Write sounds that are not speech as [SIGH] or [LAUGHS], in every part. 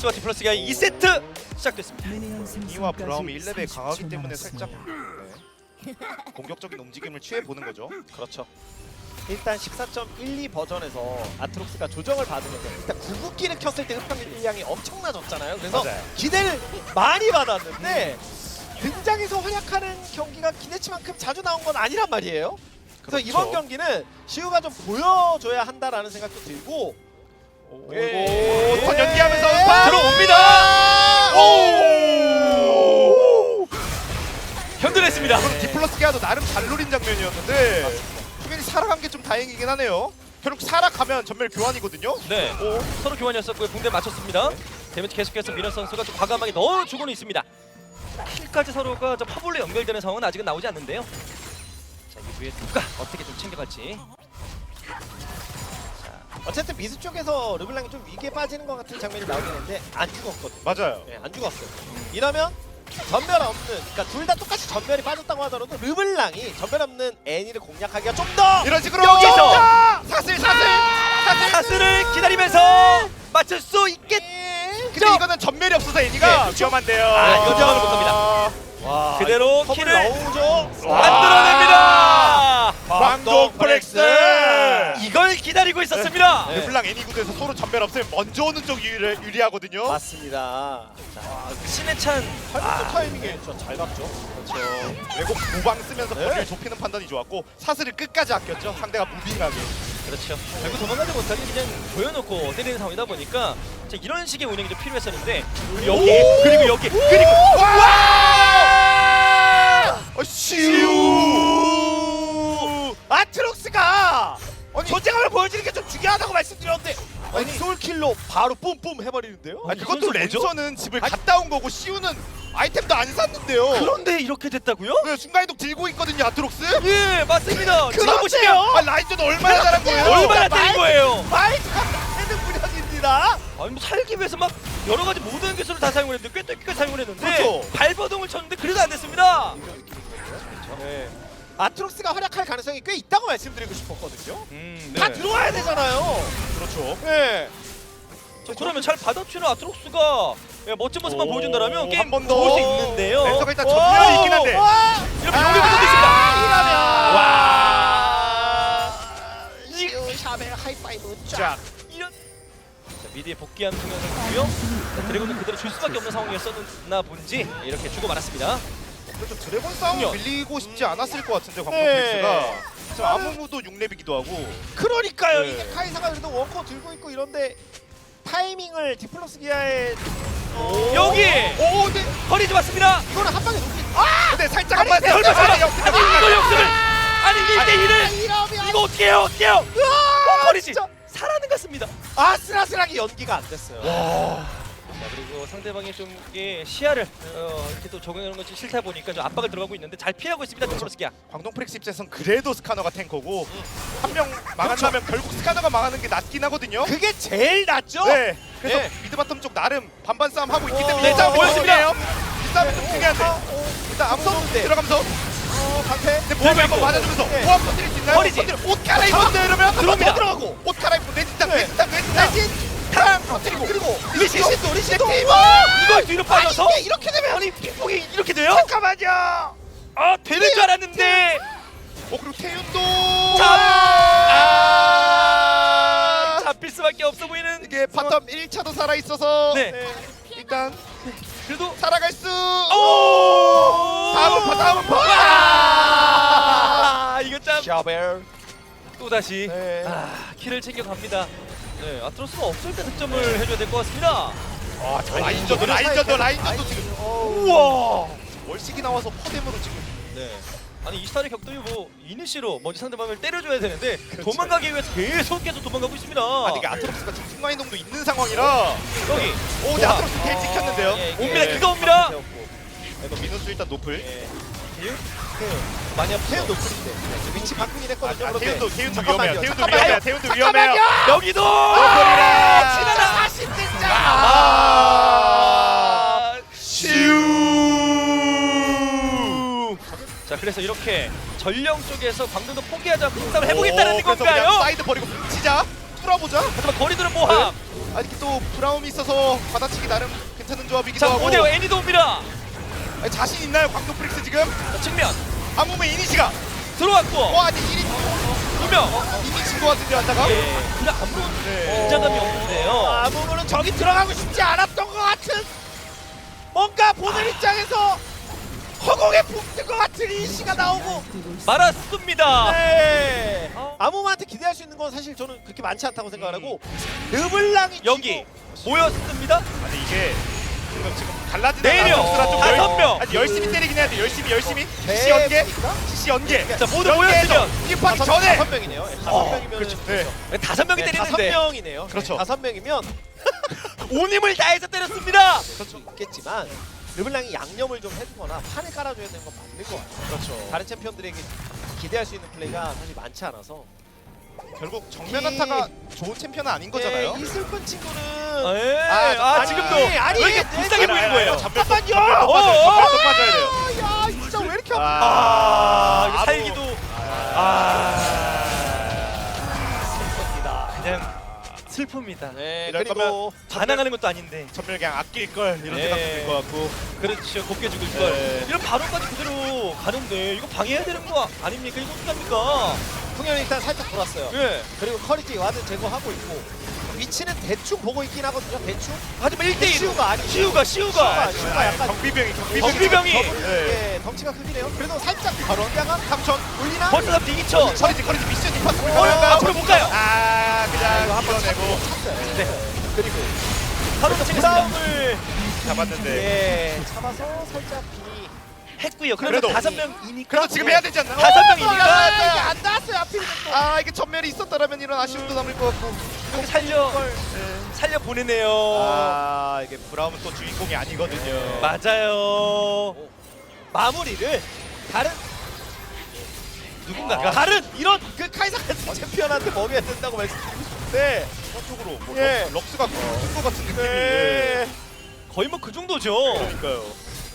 광동 프리스와 디플러스가 2세트 시작됐습니다. 이와 브라움이 1레벨 강하기 때문에 살짝 네. 공격적인 움직임을 취해 보는 거죠. 그렇죠. 일단 14.12 버전에서 아트록스가 조정을 받으면서 일단 구급기를 켰을 때 흡혈량이 엄청나졌잖아요. 그래서 맞아요. 기대를 많이 받았는데 등장해서 활약하는 경기가 기대치만큼 자주 나온 건 아니란 말이에요. 그래서 그렇죠. 이번 경기는 시우가 좀 보여줘야 한다라는 생각도 들고 오, 턴 연기하면서 음파! 들어옵니다. 오! 현들했습니다. 디플러스 기아도 나름 잘 노린 장면이었는데 수빈이 살아간 게 좀 다행이긴 하네요. 결국 살아가면 전멸 교환이거든요. 네, 오, 서로 교환이었었고요. 붕대 맞췄습니다. 데미지 계속해서 미너 선수가 좀 과감하게 넣어주고는 있습니다. 킬까지 서로가 좀 파볼로 연결되는 상황은 아직은 나오지 않는데요. 자, 이후에 누가 어떻게 좀 챙겨갈지. 어쨌든 미스 쪽에서 르블랑이 좀 위기에 빠지는 것 같은 장면이 나오긴 했는데 안 죽었거든요. 맞아요. 네, 안 죽었어요. 이러면 전멸 없는, 그러니까 둘 다 똑같이 전멸이 빠졌다고 하더라도 르블랑이 전멸 없는 애니를 공략하기가 좀 더 이런 식으로 여기서! 사슬 사슬 사슬. 사슬을 기다리면서 맞출 수 있겠. 근데 이거는 전멸이 없어서 애니가 네, 위험한데요. 아, 이거 저항을 못합니다. 와, 그대로 키를 넣어오죠. 만들어냅니다. 광동 프렉스. 기다리고 있었습니다. 네. 르블랑 애니 구도에서 서로 전멸 없으면 먼저 오는 쪽 유리, 유리하거든요. 맞습니다. 자, 신의 찬 팔꿈치 타이밍에 저잘 봤죠. 그렇죠. 왜곡 도방 쓰면서 네. 거리를 좁히는 판단이 좋았고 사슬을 끝까지 아꼈죠. 상대가 무빙하게. 그렇죠. 결국 도망가지 못하게 그냥 보여놓고 때리는 상황이다 보니까 자, 이런 식의 운영이 좀 필요했었는데 여기 그리고 여기 그리고 어, 시우. 아트록스가 아니, 존재감을 보여주는 게 좀 중요하다고 말씀드렸는데 아니 솔킬로 바로 뿜뿜 해버리는데요. 아니, 그것도? 랜선은 집을 갔다 온 거고 시우는 아이템도 안 샀는데요. 그런데 이렇게 됐다고요? 네, 순간이동 들고 있거든요, 아트록스. 예 맞습니다. 지금. 보시면 아, 라인전 얼마나 잘한 거예요? 얼마나 말- 때린 거예요. 마이크가 되는 무력입니다. 아니 뭐 살기 위해서 막 여러 가지 모든 기술을 다 사용을 했는데 꿰뚫기까지 사용을 했는데 그렇죠. 발버둥을 쳤는데 그래도 안 됐습니다. 네. 아트록스가 활약할 가능성이 꽤 있다고 말씀드리고 싶었거든요. 음, 다 들어와야 되잖아요. 그렇죠. 네. 자, 그러면 잘 받아치는 아트록스가 예, 멋진 모습만 오, 보여준다면 게임 한번 더. 수 있는데요. 랜서가 일단 전멸이 있긴 한데. 와! 이렇게 용기부터 있습니다. 이러면 와. 시우 샤벨 하이파이브 쫙. 자, 이런 자, 미디에 복귀한. 자, 드래곤은 그대로 줄 수밖에 없는 상황이었었나 본지 이렇게 주고 말았습니다. 그래도 드래곤 싸움을 그럼요. 밀리고 싶지 않았을 것 같은데 광동 네. 프렉스가 지금 아무무도 6렙이기도 하고 그러니까요. 네. 이게 카이사가 그래도 원커 들고 있고 이런데 타이밍을 디플러스 기아의 어, 여기 오, 근데 허리 잡았습니다. 이거는 한 방에 놓기. 아! 근데 살짝 아니, 한번 설마 설마 아니 역습 이거 역습을 아니 1대 1을 이러면 이거 어떻게 해요 어떻게 해요 으아, 허리지 진짜. 살아는 같습니다. 아슬아슬하게 연기가 안 됐어요. 자 그리고 상대방이 좀 이게 시야를 어, 이렇게 또 적용하는 것이 싫다 보니까 좀 압박을 들어가고 있는데 잘 피하고 있습니다 디플러스기야. 광동 프렉스 입장에선 그래도 스카너가 탱커고 한명 망한다면 결국 스카너가 망하는 게 낫긴 하거든요. 그게 제일 낫죠? 네. 그래서 네. 미드 바텀 쪽 나름 반반 싸움 하고 있기 어, 때문에 네, 보였습니다. 중요해요. 이 싸움이 좀 중요한데 일단 아무도 무서운데. 들어가면서 어, 강태. 근데 몸에 한번 맞아주면서 네. 호흡 터뜨릴 수 있나요? 터뜨려. 옷 갈아입었는데 이러면 들어옵니다. 들어가고 옷 갈아입고 내진탕 네. 내진탕 내진탕 대신 탕 터뜨리고 그리고 리시도 리시도 리시도 이걸 뒤로 빠져서 아니, 이게 이렇게 되면 아니 픽폭이 이렇게 돼요? 잠깐만요. 아 되는 줄 알았는데 어 그리고 태윤도 아 잡힐 수밖에 없어 보이는 이게 바텀 1차도 살아 있어서 네. 일단 그래도 살아갈 수. 오 다음은 파 다음은 파. 아 이거 참 샤벨. 또 다시 네. 아 키를 챙겨갑니다. 네 아트로스가 없을 때 득점을 해줘야 될 것 같습니다. 아, 저 라인전도 라인전도 라인전도 지금 우와. 월식이 나와서 퍼뎀으로 지금 네. 아니 이스타의 격돌이 뭐 이니시로 먼저 상대방을 때려줘야 되는데 도망가기 위해서 계속 계속 도망가고 있습니다. 아니 이게 아트록스가 지금 순간 이동도 있는 상황이라 여기 오 근데 아트록스 텔 찍혔는데요 예, 오, 옵니다. 예. 기가 옵니다. 이거 미누스 일단 노플 많이 태우 노플인데 위치 바꾸긴 아, 했거든요. 아, 태윤도 잠깐만요. 위험해요 태윤도 잠깐만요. 위험해요 태윤도 위험해요 여기도 노플이라 지나라. 40등장. 아. 슈 자 그래서 이렇게 전령 쪽에서 광동도 포기하자 싸움을 해보겠다는 오, 그래서 그냥 건가요? 사이드 버리고 치자 뚫어보자. 하지만 거리들은 모함. 아니 또 브라움이 있어서 받아치기 나름 괜찮은 조합이기도 자 하고. 5대5 애니도 옵니다. 아니, 자신 있나요 광동 프릭스 지금? 자, 측면 아무면 이니시가. 들어왔고 와 아니 이니 두명 이니 친거 같은데 하다가. 예, 그냥 아무런 네. 긴장감이 없는데요. 아무거는 저기 들어가고 싶지 않았던 것 같은 뭔가 보는 입장에서 허공에 붕뜬 것 같은 이시가 나오고 말았습니다. 네. 어. 아무한테 기대할 수 있는 건 사실 저는 그렇게 많지 않다고 생각하고 르블랑이 여기 모였습니다. 아니 이게 지금 지금 갈라지는 네 명, 다섯 명. 아니 열심히 때리긴 해야 돼. 열심히 열심히. 네. CC 연계. 뭡니까? CC 연계. 자 모두 모였으면 다섯, 전에. 다섯 명이네요. 예, 다섯 어, 명이면 그렇죠. 네. 다섯 명이 네, 다섯 때리는데 명이네요. 그렇죠. 네, 다섯 명이면 [LAUGHS] 온 힘을 다해서 때렸습니다. 그렇죠 있겠지만 르블랑이 양념을 좀 해주거나 판을 깔아줘야 되는 건 맞는 것 같아요. 그렇죠. 다른 챔피언들에게 기대할 수 있는 플레이가 사실 많지 않아서 결국 정면 한타가 좋은 챔피언은 아닌 거잖아요. 예, 이 슬픈 친구는 예. 아, 아, 아니, 지금도 아니, 왜 이렇게 네, 불쌍해 네, 보이는 네, 거예요? 잠깐 잠깐만요. 빠져요. 잠깐 또 빠져야 돼요. 야 진짜 왜 이렇게 아파? 아, 이거 아무- 살기도 아 그냥 슬픕니다. 네 이럴 그리고 반항하는 것도 아닌데 전멸 그냥 아낄 걸 이런 네. 생각도 들것 같고. 그렇죠 곱게 죽을 걸 네. 이런 발언까지 그대로 가는데 이거 방해해야 되는 거 아닙니까? 이거 어떡합니까? 풍현이 일단 살짝 돌았어요. 예. 그리고 커리티 와드 제거하고 있고 위치는 대충 보고 있긴 하거든요. 대충. 하지만 1대1 시우가 아니 시우가 시우가 아, 시우가 약간 경비병이 경비병이. 경비병이 네. 예, 덩치가 크기네요. 그래도 살짝 걸어다가 3천 올리나? 벌써 3대 2초 커리지 커리지 미션 임파스. 어, 앞으로 못 가요. 아 이거 그냥 한번 밀어내고 찼어요. 네. 그리고 바로 그 치겠습니다. 싸움을 잡았는데. 예, 잡아서 살짝 비. 했고요. 그래도 그래도. 다섯 명이니까 그래도 지금 해야 되지 않나? 다섯 어, 명이니까. 아, 이게 안 나왔어요. 하필 또. 아 이게 전멸이 있었다라면 이런 아쉬움도 남을 것 같고. 꼭 살려 살려 보내네요. 아 이게 브라움은 또 주인공이 아니거든요. 맞아요. 마무리를 다른 누군가가 다른 이런 그 카이사 같은 챔피언한테 먹여야 된다고 말씀드렸는데 전적으로 뭐 예. 럭- 럭스가 큰것 같은 느낌이. 네. 거의 뭐 그 정도죠. 그러니까요.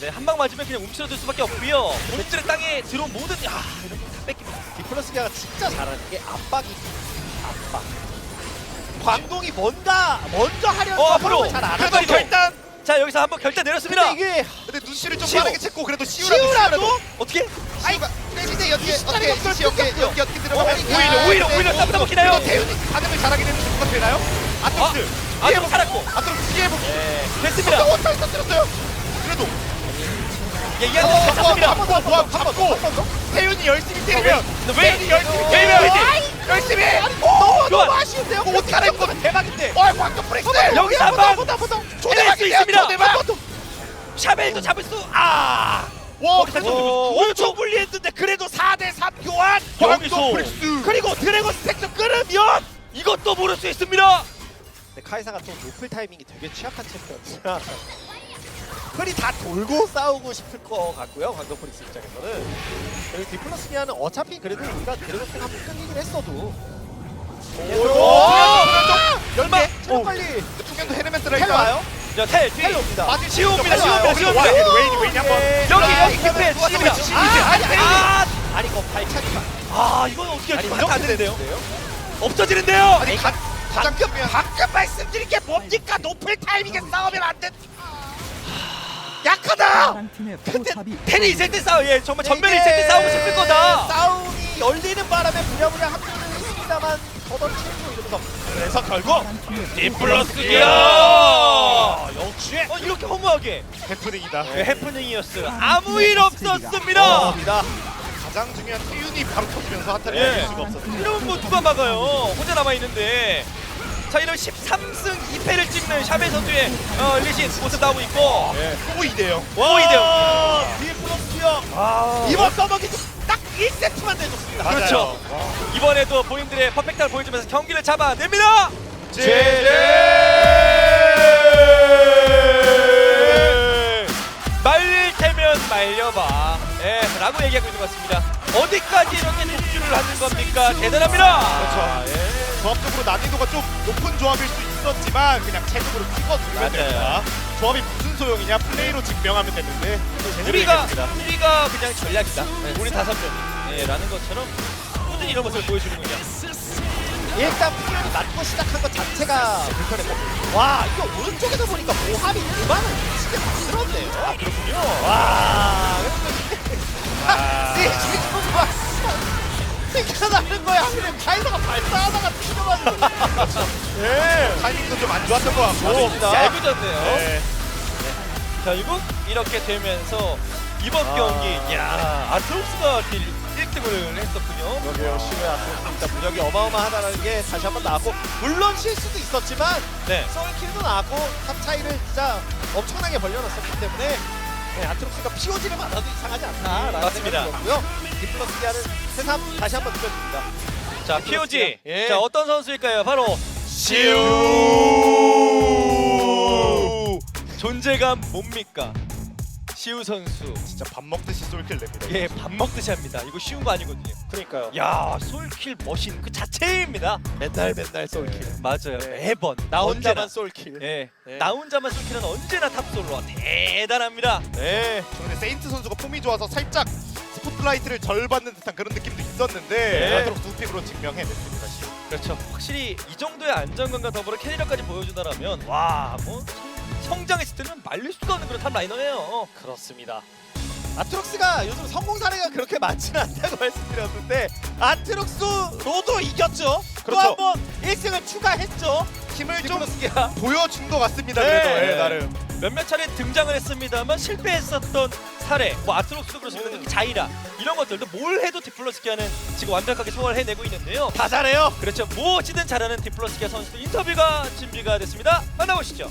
네, 한 방 맞으면 그냥 움츠러들 수밖에 없고요. 본인들의 땅에 들어온 모든 아, 다 뺏깁니다. 디 플러스기가 진짜 잘하는 게 압박이 압박. 광동이 뭔가 먼저 하려는 어, 앞으로. 걸 잘안 그래도 하고 일단 자, 여기서 한번 결단 내렸습니다. 근데 이게 근데 눈치를 좀 시우. 빠르게 채고 그래도 시우라도 시우라도 어떻게? 아이가 근데 시간이 어떻게 없어요. 시 연계 끊겼고요. 연계 어떻게 어, 들어가면 오히려 오히려 오히려 쌈 싸먹히나요? 이거 대윤이 반응을 잘하게 되는 순간 되나요? 아트록스 아, 좀 살았고. 아트록스 피해 보기 됐습니다. 원타 터뜨렸어요 그래도 예, 이한테 잡습니다. 한번더 모함 잡고 태윤이 열심히 때리면 왜? 태윤이 열심히 왜, 때리면 왜, 왜? 열심히 너무. 너무 아쉬운데요. 뭐 어떻게 하는 거면 대박인데. 어 광동 프렉스 여기서 한 방. 보다 보다. 해낼 수 있습니다. 초대박 샤벨도 잡을 수. 아! 와좀 오, 엄청 불리했는데 그래도 4대 3 교환. 여기서. 프렉스 그리고 드래곤 스택도 끊으면 이것도 모를 수 있습니다. 근데 카이사가 또 노플 타이밍이 되게 취약한 챔피언이라 흔히 다 돌고 싸우고 싶을 것 같고요 광동 프릭스 입장에서는 그리고 디플러스 기아는 어차피 그래도 우리가 드래곤 스택 한번 끊기긴 했어도 열마. 체력 관리 풍년도 헤르메스를 텔 와요? 자, 텔 뒤. 텔 옵니다 맞을 시우입니다, 수 있어. 시우입니다, 와, 시우입니다. 웨인이 웨인이 한번 예. 여기 아, 여기. 좋았어요. 아, 아니, 아, 아니 이거 발차기가 아, 이건 어떻게 아니 하지? 안 되는데요. 되는데요? 없어지는데요. 아니 가, 가장 큰 가끔 말씀드린 게 뭡니까 노플 타이밍에 싸우면 안 돼. 약하다. 근데 있을 때 싸워. 예, 정말 있을 때 싸우고 싶을 거다. 싸움이 열리는 바람에 부랴부랴 합류는 했습니다만 더더 치고 이러면서 그래서 결국 디플러스 기아. 역시 어, 이렇게 허무하게 해프닝이다 네, 해프닝이었어. 아무 일 없었습니다. 입니다. 가장 중요한 태윤이 바로 터지면서 한타를 예. 수가 없었어요 이러면 뭐 누가 막아요? 혼자 남아 있는데. 자, 이런 13승 2패를 찍는 샤베 선수의 어, 리신 모습 나오고 있고. 또 2대0 와, 이대요. 디플러스 형 아, 이번 써먹이 딱 1세트만 내줬습니다. 그렇죠. 이번에도 본인들의 퍼펙트를 보여주면서 경기를 잡아냅니다. 말릴 테면 말려봐. 예, 라고 얘기하고 있는 것 같습니다. 어디까지 이렇게 독주를 하는 겁니까? 대단합니다. 그렇죠. 예. 조합적으로 난이도가 좀 높은 조합일 수 있었지만 그냥 체급으로 찍어주면 맞아요. 됩니다. 조합이 무슨 소용이냐 플레이로 증명하면 되는데 우리가 우리가 그냥 전략이다. 네, 우리 다섯 명. 예, 라는 것처럼 꾸준히 이런 모습을 보여주는군요. 일단 풍년이 맞고 시작한 것 자체가 불편했고 와 이거 오른쪽에서 보니까 모함이 그만을 미치게 만들었네요 아 그렇군요 와 아. 네, 지금 막 생각나는 거야 근데 카이더가 발사하다가 튀겨가지고 예 타이밍도 좀 안 좋았던 것 같고. 맞습니다. 잘 굳었네요. 네. 결국 이렇게 되면서 이번 아. 경기 야 아트록스가 1등을 했었군요. 그러게요 시우의 아트록스입니다 무력이 어마어마하다는 게 다시 한번 나왔고 물론 실수도 있었지만 네. 썰킬도 나왔고 탑 차이를 진짜 엄청나게 벌려놨었기 때문에 네, 아트록스가 POG를 받아도 이상하지 않다라는 맞습니다. 생각이 들었고요 디플러스 기아는 새삼 다시 한번 느껴집니다 자 POG 예. 자 어떤 선수일까요? 바로 시우. 존재감 뭡니까? 시우 선수. 진짜 밥 먹듯이 솔킬 냅니다. 예, 밥 먹듯이 합니다. 이거 쉬운 거 아니거든요. 그러니까요 야, 솔킬 머신 그 자체입니다. 맨날 맨날 솔킬 맞아요. 네. 매번 나 언제나. 혼자만 솔킬 예, 네. 나 혼자만 솔킬은 언제나 탑솔로 대단합니다. 네 근데 세인트 선수가 폼이 좋아서 살짝 스포트라이트를 절 받는 듯한 그런 느낌도 있었는데 네. 아트록 두 픽으로 증명해냈습니다. 시우. 그렇죠. 확실히 이 정도의 안정감과 더불어 캐리력까지 보여준다라면 와, 뭐 성- 성장했을 때는 말릴 수가 없는 그런 탑 라이너예요. 그렇습니다. 아트록스가 요즘 성공 사례가 그렇게 많지는 않다고 [LAUGHS] 말씀드렸는데 아트록스로도 이겼죠. 그렇죠. 또 한 번 1승을 추가했죠. 힘을 좀 보여준 것 같습니다. 네. 그래도 예, 네. 나름. 몇몇 차례 등장을 했습니다만 실패했었던 사례, 뭐 아트록스도 그렇습니다. 특히 자이라 이런 것들도 뭘 해도 디플러스기아는 지금 완벽하게 소화를 해내고 있는데요. 다 잘해요. 그렇죠. 무엇이든 잘하는 디플러스기아 선수 인터뷰가 준비가 됐습니다. 만나보시죠.